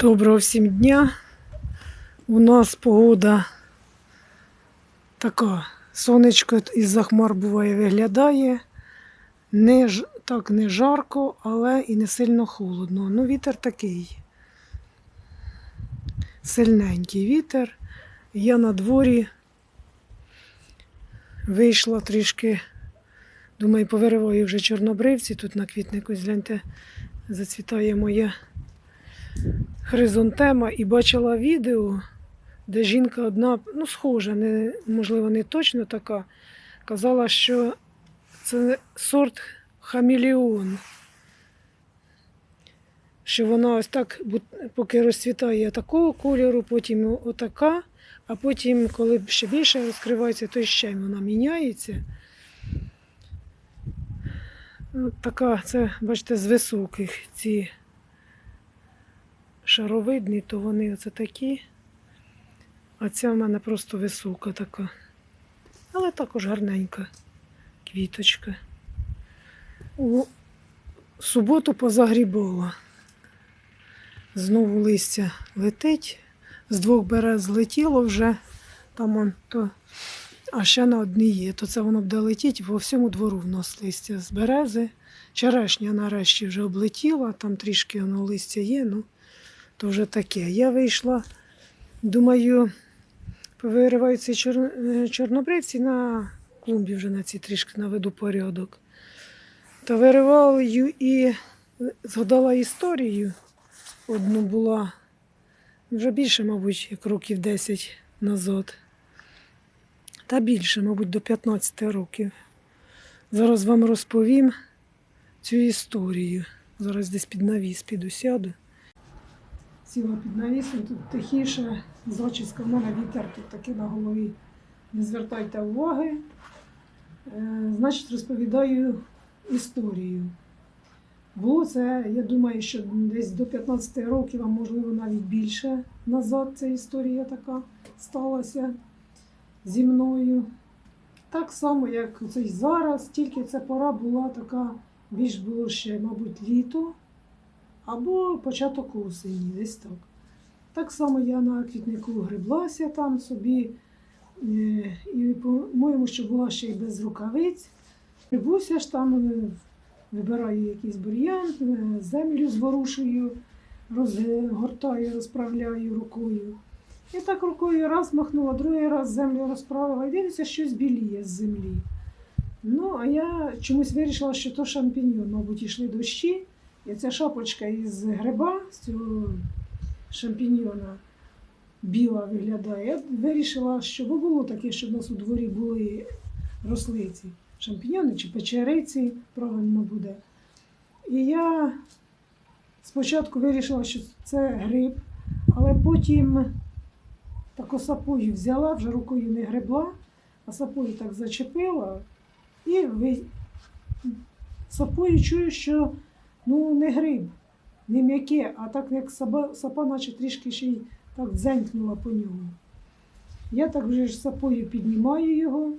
Доброго всім дня. У нас погода така. Сонечко із-за хмар буває виглядає. Не, так не жарко, але і не сильно холодно. Ну, вітер такий. Сильненький вітер. Я на дворі вийшла трішки. Думаю, повириваю вже чорнобривці. Тут на квітнику, гляньте, зацвітає моя хризантема і бачила відео, де жінка одна, ну, схожа, не, можливо, не точно така, казала, що це сорт хамілеон. Що вона ось так, поки розцвітає такого кольору, потім отака, а потім, коли ще більше розкривається, то ще вона міняється. Така, це, бачите, з високих ці шаровидні, то вони оце такі. А ця в мене просто висока така. Але також гарненька квіточка. У суботу позагрібала. Знову листя летить. З двох берез злетіло вже. Там он то. А ще на одній є, то це воно буде летіти по всьому двору в нас листя з берези. Черешня нарешті вже облетіла, там трішки воно листя є, ну то вже таке. Я вийшла, думаю, повириваються чор... е, чорнобривці на клумбі вже на ці трішки наведу порядок. Та вириваю і згадала історію. Одну була вже більше, мабуть, як років 10 назад. Та більше, мабуть, до 15 років. Зараз вам розповім цю історію. Зараз десь під навіс піду сяду. Сіла під навісом, тут тихіше, зачіска в мене вітер тут таки на голові. Не звертайте уваги. Е, значить, розповідаю історію. Було це, я думаю, що десь до 15 років, а можливо навіть більше назад ця історія така сталася зі мною. Так само, як це й зараз, тільки ця пора була така, більш було ще, мабуть, літо або початок осені, десь так. Так само я на квітнику греблася там собі, е, і, по-моєму, що була ще й без рукавиць. Грибуся ж там, е, вибираю якийсь бур'ян, е, землю зворушую, розгортаю, розправляю рукою. І так рукою раз махнула, другий раз землю розправила і дивлюся, щось біліє з землі. Ну, а я чомусь вирішила, що то шампіньйон, мабуть, йшли дощі. І ця шапочка із гриба, з цього шампіньйона, біла виглядає. Я вирішила, що було таке, що в нас у дворі були росли ці шампіньйони чи печериці, правильно буде. І я спочатку вирішила, що це гриб, але потім тако сапою взяла, вже рукою не гребла, а сапою так зачепила і ви... сапою чую, що ну, не гриб, не м'яке, а так як сапа, сапа наче трішки ще й так дзенькнула по ньому. Я так вже ж сапою піднімаю його,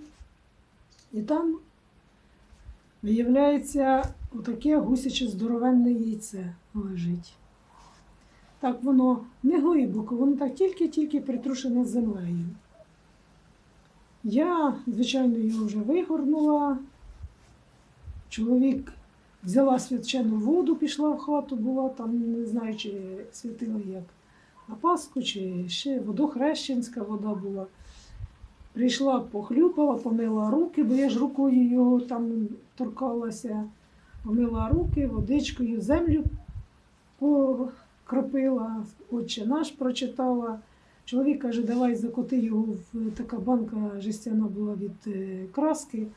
і там виявляється отаке гусяче здоровенне яйце лежить. Так воно не глибоко, воно так тільки-тільки притрушене землею. Я, звичайно, його вже вигорнула. Чоловік взяла свячену воду, пішла в хату, була там, не знаю, чи святила як на Пасху, чи ще водохрещенська вода була. Прийшла, похлюпала, помила руки, бо я ж рукою його там торкалася, помила руки, водичкою, землю покропила, отче наш прочитала. Чоловік каже, давай закоти його в така банка жестяна була від е, краски.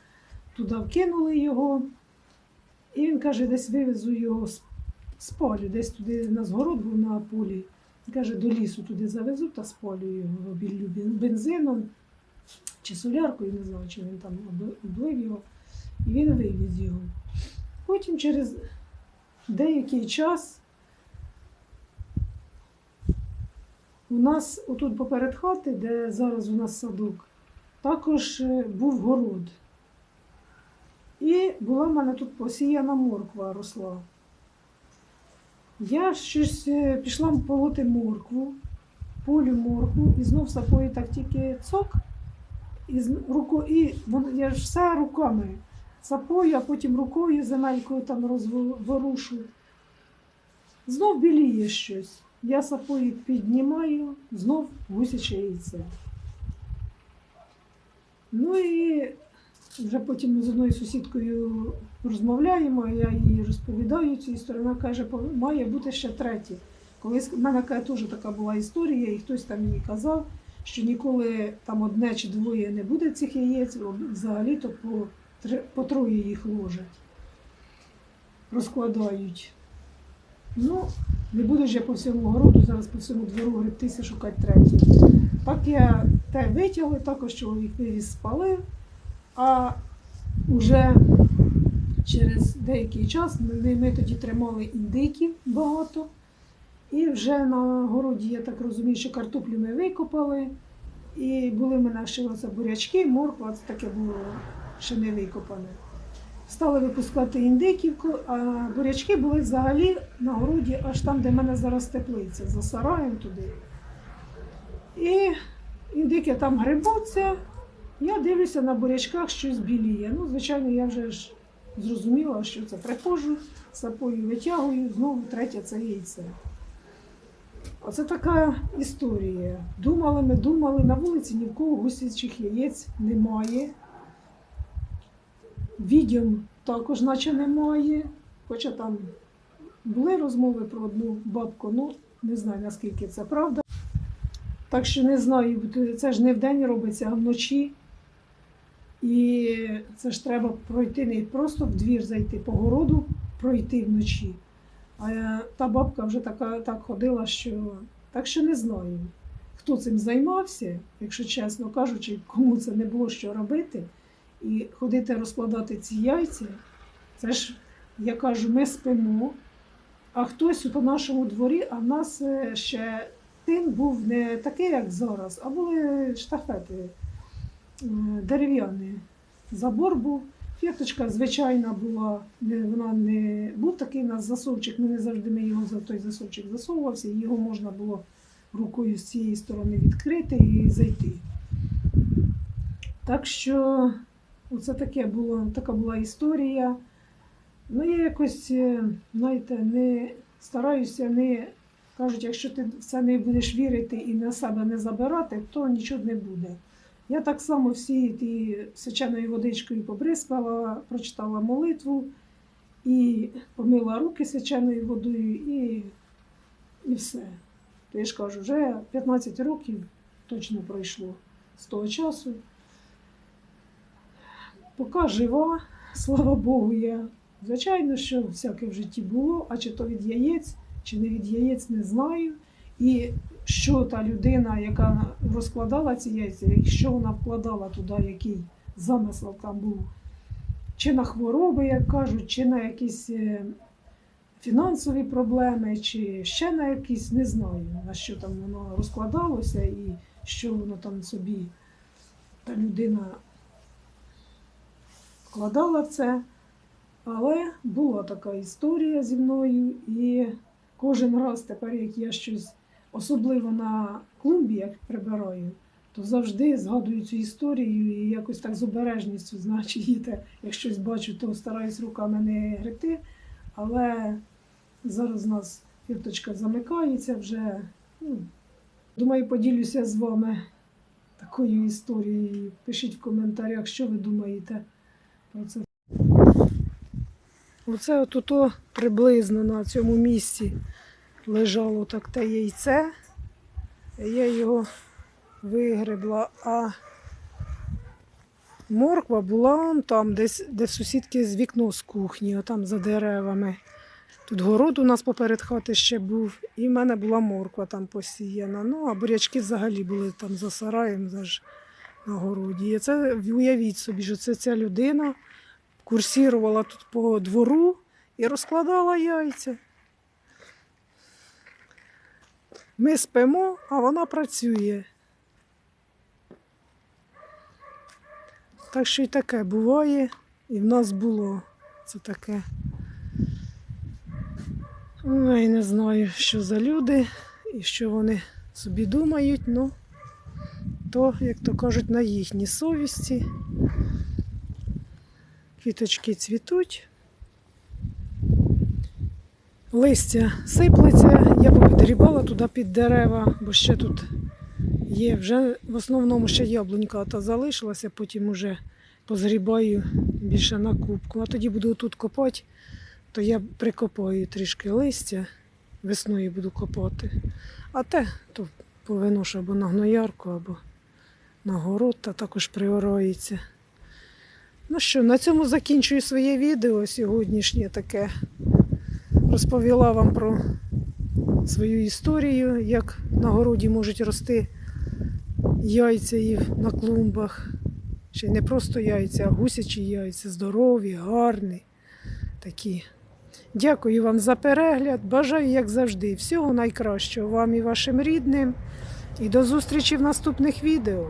Туди вкинули його. І він каже, десь вивезу його з- спалю, десь туди на згород був на полі. Він каже, до лісу туди завезу та спалю його обіллю бен- бензином чи соляркою, не знаю, чи він там облив його. І він вивіз його. Потім через деякий час у нас отут поперед хати, де зараз у нас садок, також е, був город. І була в мене тут посіяна морква росла. Я щось е, пішла полоти моркву, полю моркву, і знов сапою так тільки цок, і, руко, і я ж все руками сапою, а потім рукою земелькою там розворушу. Знов біліє щось. Я сапою піднімаю, знов гусяче яйце. Ну і вже потім ми з одною сусідкою розмовляємо, я їй розповідаю цю історію. Вона каже, має бути ще третє. Колись в мене теж така була історія, і хтось там мені казав, що ніколи там одне чи двоє не буде цих яєць, взагалі-то по, по троє їх ложать, розкладають. Ну, не буду ж я по всьому городу, зараз по всьому двору гребтися шукати третє. Так я те витягли, також чоловік вивіз спалив, а вже через деякий час ми, ми тоді тримали індиків багато. І вже на городі, я так розумію, що картоплю ми викопали. І були в мене ще бурячки, морква, це таке було ще не викопане. Стали випускати індиків, ко- а бурячки були взагалі на городі, аж там, де в мене зараз теплиця, за сараєм туди. І індики там грибуться. Я дивлюся на бурячках щось біліє. Ну, звичайно, я вже ж зрозуміла, що це приходжу, сапою витягую, знову третє це яйце. Оце така історія. Думали ми, думали, на вулиці ні в кого гусячих яєць немає. Відьом також наче немає. Хоча там були розмови про одну бабку, ну не знаю наскільки це правда. Так що не знаю, це ж не вдень робиться, а вночі. І це ж треба пройти не просто в двір зайти по городу, пройти вночі. А е, та бабка вже така, так ходила, що так що не знаю, хто цим займався, якщо чесно кажучи, кому це не було що робити. І ходити розкладати ці яйця, це ж, я кажу, ми спимо, а хтось по нашому дворі, а в нас е, ще тин був не такий, як зараз, а були штафети е, дерев'яні. Забор був. Фірточка звичайна була, вона не був такий у нас засовчик, ми не завжди ми його за той засовчик засовувався, його можна було рукою з цієї сторони відкрити і зайти. Так що оце таке було, така була історія. Ну, я якось, е, знаєте, не стараюся не кажуть, якщо ти в це не будеш вірити і на себе не забирати, то нічого не буде. Я так само всі ті сеченою водичкою побризкала, прочитала молитву і помила руки сеченою водою, і, і все. То я ж кажу, вже 15 років точно пройшло з того часу. Поки жива, слава Богу, я. Звичайно, що всяке в житті було, а чи то від яєць, чи не від яєць, не знаю. І що та людина, яка розкладала ці яйця, якщо вона вкладала туди, який замисел там був, чи на хвороби, як кажуть, чи на якісь е, фінансові проблеми, чи ще на якісь, не знаю, на що там воно розкладалося і що воно там собі та людина вкладала в це. Але була така історія зі мною, і кожен раз тепер, як я щось, особливо на клумбі, як прибираю, то завжди згадую цю історію і якось так з обережністю, значить, її як щось бачу, то стараюсь руками не грити. Але зараз у нас фірточка замикається вже. Ну, думаю, поділюся з вами такою історією. Пишіть в коментарях, що ви думаєте про це. Оце отуто приблизно на цьому місці лежало так те яйце. Я його вигребла, а морква була там, десь, де сусідки з вікно з кухні, отам за деревами. Тут город у нас поперед хати ще був, і в мене була морква там посіяна. Ну, а бурячки взагалі були там за сараєм заж на городі. І це уявіть собі, що це ця людина курсірувала тут по двору і розкладала яйця. Ми спимо, а вона працює. Так що і таке буває, і в нас було це таке. Ой, не знаю, що за люди і що вони собі думають, ну то, як то кажуть, на їхній совісті. Квіточки цвітуть. Листя сиплеться, я повідрібала туди під дерева, бо ще тут є вже в основному ще яблунька та залишилася, потім уже позгрібаю більше на кубку. А тоді буду тут копати, то я прикопаю трішки листя, весною буду копати. А те то повиношу або на гноярку, або на город, та також приорається. Ну що, на цьому закінчую своє відео сьогоднішнє таке. Розповіла вам про свою історію, як на городі можуть рости яйця і на клумбах. Ще не просто яйця, а гусячі яйця, здорові, гарні. Такі. Дякую вам за перегляд. Бажаю, як завжди, всього найкращого вам і вашим рідним. І до зустрічі в наступних відео.